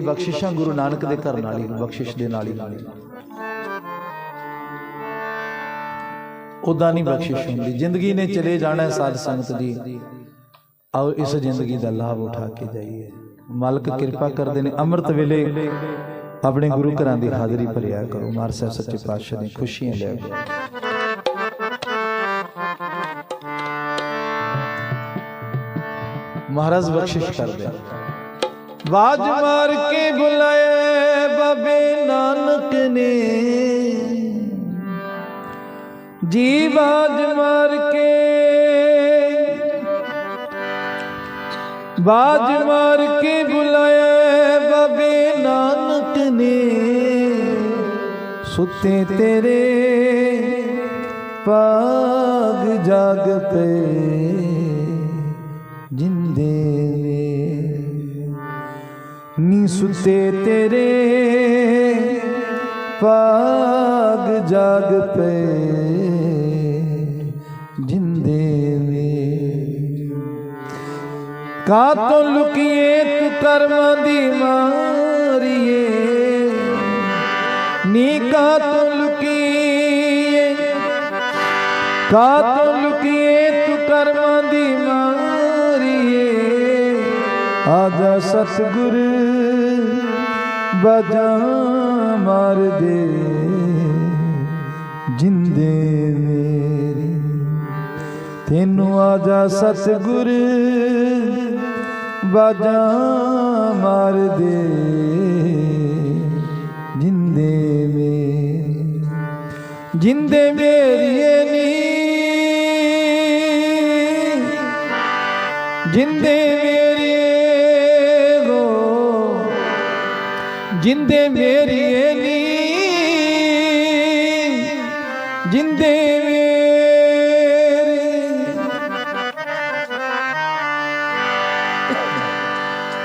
ਬਖਸ਼ਿਸ਼ਾਂ ਗੁਰੂ ਨਾਨਕ ਦੇ ਘਰ ਨਾਲ ਹੀ, ਬਖਸ਼ਿਸ਼ ਦੇ ਨਾਲ ਹੀ। ਉਦਾਂ ਨਹੀਂ ਬਖਸ਼ਿਸ਼ ਹੁੰਦੀ। ਜ਼ਿੰਦਗੀ ਨੇ ਚਲੇ ਜਾਣਾ ਸਾਧ ਸੰਗਤ ਜੀ ਆਓ ਇਸ ਜ਼ਿੰਦਗੀ ਦਾ ਲਾਭ ਉਠਾ ਕੇ ਜਾਈਏ। ਮਾਲਕ ਕਿਰਪਾ ਕਰਦੇ ਨੇ। ਅੰਮ੍ਰਿਤ ਵੇਲੇ ਆਪਣੇ ਗੁਰੂ ਘਰਾਂ ਦੀ ਹਾਜ਼ਰੀ ਭਰਿਆ ਕਰੋ। ਮਾਰ ਸਾਹਿਬ ਸੱਚੇ ਪਾਤਸ਼ਾਹ ਦੀ ਖੁਸ਼ੀਆਂ ਲੈ ਕੇ ਮਹਾਰਾਜ ਬਖਸ਼ਿਸ਼ ਕਰਦੇ ਬਾਜ ਮਾਰ ਕੇ ਬੁਲਾਏ ਬਾਬੇ ਨਾਨਕ ਨੇ। ਜੀ ਬਾਜ ਮਾਰ ਕੇ। ਬਾਜ ਮਾਰ ਕੇ ਬੁਲਾਏ ਬਾਬੇ ਨਾਨਕ ਨੇ। ਸੁੱਤੇ ਤੇਰੇ ਪਾਗ ਜਾਗ ਪਏ। ਜਿੰਦੇ ਨੀ ਸੁੱਤੇ ਤੇਰੇ ਪਾਗ ਜਾਗ ਪਏ ਜਿੰਦੇ ਵੇ ਕਾ ਤੋਂ ਲੁਕੀਏ, ਤੂੰ ਕਰਮਾਂ ਦੀ ਮਾਰੀਏ। ਨੀ ਕਾ ਤੋਂ ਲੁਕੀਏ, ਕਾ ਤੋਂ ਲੁਕੀਏ, ਤੂੰ ਕਰਮਾਂ ਦੀ ਮਾਰੀਏ। ਆਜਾ ਸਤਗੁਰ ਬਜਾ ਮਾਰ ਦੇ ਜਿੰਦੇ ਮੇਰੀ। ਤੈਨੂੰ ਆਜਾ ਸਤਗੁਰ ਬਾਜਾ ਮਾਰ ਦੇ ਜਿੰਦੇ ਮੇ ਜਿੰਦੇ ਮੇਰੀਏ ਨੀ। ਜਿੰਦੇ ਜਿੰਦੇ ਮੇਰੀਏ ਨੀ, ਜਿੰਦੇ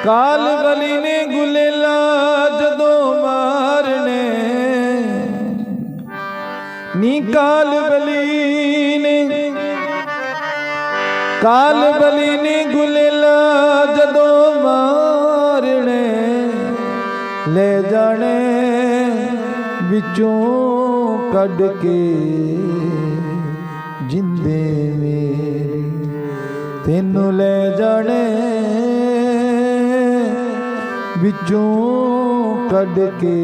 ਕਾਲ ਗਲੀ ਨੇ ਗੁਲੇਲਾ ਜਦੋਂ ਮਾਰਨੇ, ਨੀ ਕਾਲ ਬਲੀ ਨੇ, ਕਾਲ ਬਲੀ ਨੇ ਵਿੱਚੋਂ ਕੱਢ ਕੇ ਜਿੰਦੇ ਮੇਰੀ ਤੈਨੂੰ ਲੈ ਜਾਣੇ ਵਿੱਚੋਂ ਕੱਢ ਕੇ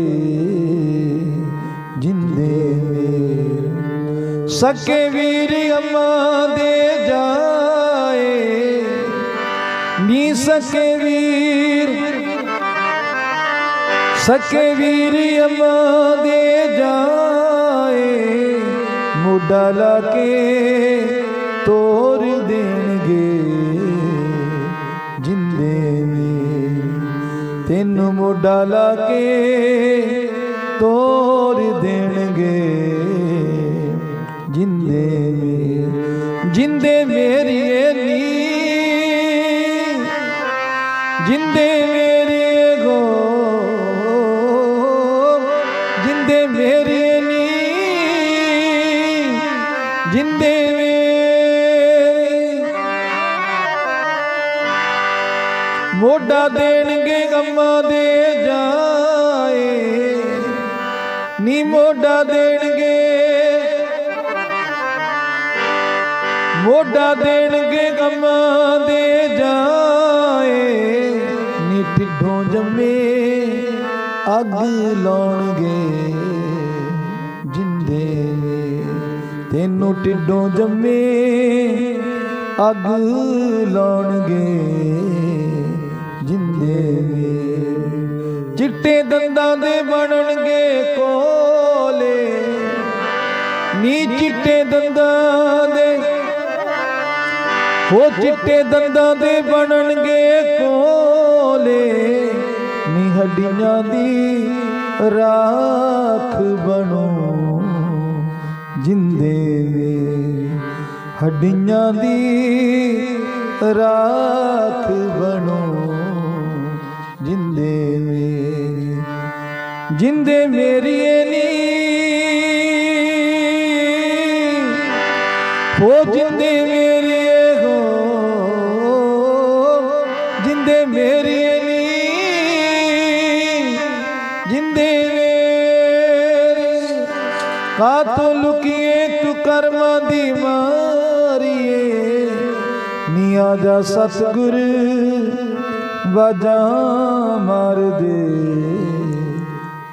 ਜਿੰਦੇ ਮੇਰੇ ਸਕੇ ਵੀਰ ਅੰਮਾ ਦੇ ਜਾਏ, ਨੀ ਸਕੇ ਵੀਰ ਸਕੇ ਵੀਰ ਅੰਮਾ ਦੇ ਜਾਏ, ਮੋਢਾ ਲਾ ਕੇ ਤੋਰ ਦੇਣਗੇ। ਜਿੰਦੇ ਨੇ ਤੈਨੂੰ ਮੁੱਢਾ ਲਾ ਕੇ ਤੋਰ ਦੇਣਗੇ। ਜਿੰਦੇ ਮੇ ਜਿੰਦੇ ਮੇਰੀਏ ਨੀ, ਜਿੰਦੇ ਜਿੰਦੇ ਜਿੰਦੇ ਮੇਰੇ ਮੋਢਾ ਦੇਣਗੇ ਗਮਾਂ ਦੇ ਜਾਏ। ਨੀ ਮੋਢਾ ਦੇਣਗੇ। ਮੋਢਾ ਦੇਣਗੇ ਗਮਾਂ ਦੇ ਜਾਏ। ਨੀ ਢਿੱਡੋਂ ਜੰਮੇ ਅੱਗ ਲਾਉਣਗੇ। ਤੈਨੂੰ ਢਿੱਡੋਂ ਜੰਮੇ ਅੱਗ ਲਾਉਣਗੇ ਜਿੰਦੇ ਵੇ ਚਿੱਟੇ ਦੰਦਾਂ ਦੇ ਬਣਨਗੇ ਕੋਲੇ। ਨੀ ਚਿੱਟੇ ਦੰਦਾਂ ਦੇ ਉਹ ਚਿੱਟੇ ਦੰਦਾਂ ਦੇ ਬਣਨਗੇ ਕੋਲੇ। ਨੀ ਹੱਡੀਆਂ ਦੀ ਰਾਖ ਬਣੋ। ਜਿੰਦੇ ਵੇ ਹੱਡੀਆਂ ਦੀ ਰਾਖ ਬਣੋ। ਜਿੰਦੇ ਵੇ ਜਿੰਦੇ ਮੇਰੀਏ ਨੀ। ਹੋ ਜਿੰਦੇ ਮੇਰੀਏ ਹੋ, ਜਿੰਦੇ ਮੇਰੀਏ ਕਾਤੋਂ ਲੁਕੀਏ ਤੂੰ ਕਰਮਾਂ ਦੀ ਮਾਰੀਏ। ਨੀ ਆ ਜਾ ਸਤਗੁਰ ਵਜਾ ਮਾਰ ਦੇ।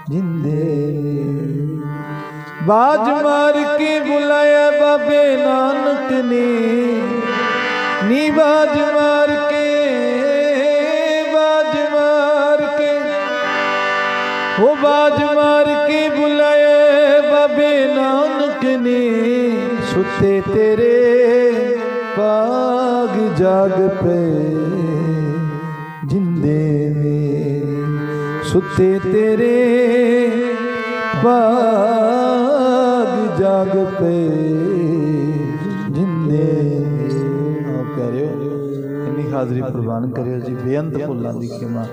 ਜਿੰਦੇ ਬਾਜ ਮਾਰ ਕੇ ਬੁਲਾਇਆ ਬਾਬੇ ਨਾਨਕ ਨੇ। ਨੀ ਬਾਜ ਮਾਰ ਕੇ, ਬਾਜ ਮਾਰ ਕੇ। ਉਹ ਬਾਜ ਮਾਰ ਕੇ ਬੁਲਾਇਆ ਬਾਬੇ ਨਾਨਕ ਨੇ ਸੁੱਤੇ ਤੇਰੇ ਪਾਗ ਜਾਗ ਪਏ। ਜਿੰਦੇ ਨੇ ਸੁੱਤੇ ਤੇਰੇ ਪਾਗ ਜਾਗ ਪਏ। ਜਿੰਦੇ ਨੇ ਆਪ ਇੰਨੀ ਹਾਜ਼ਰੀ ਪ੍ਰਵਾਨ ਕਰਿਓ ਜੀ। ਬੇਅੰਤ ਭੁੱਲਾਂ ਦੀ ਖਿਮਾ।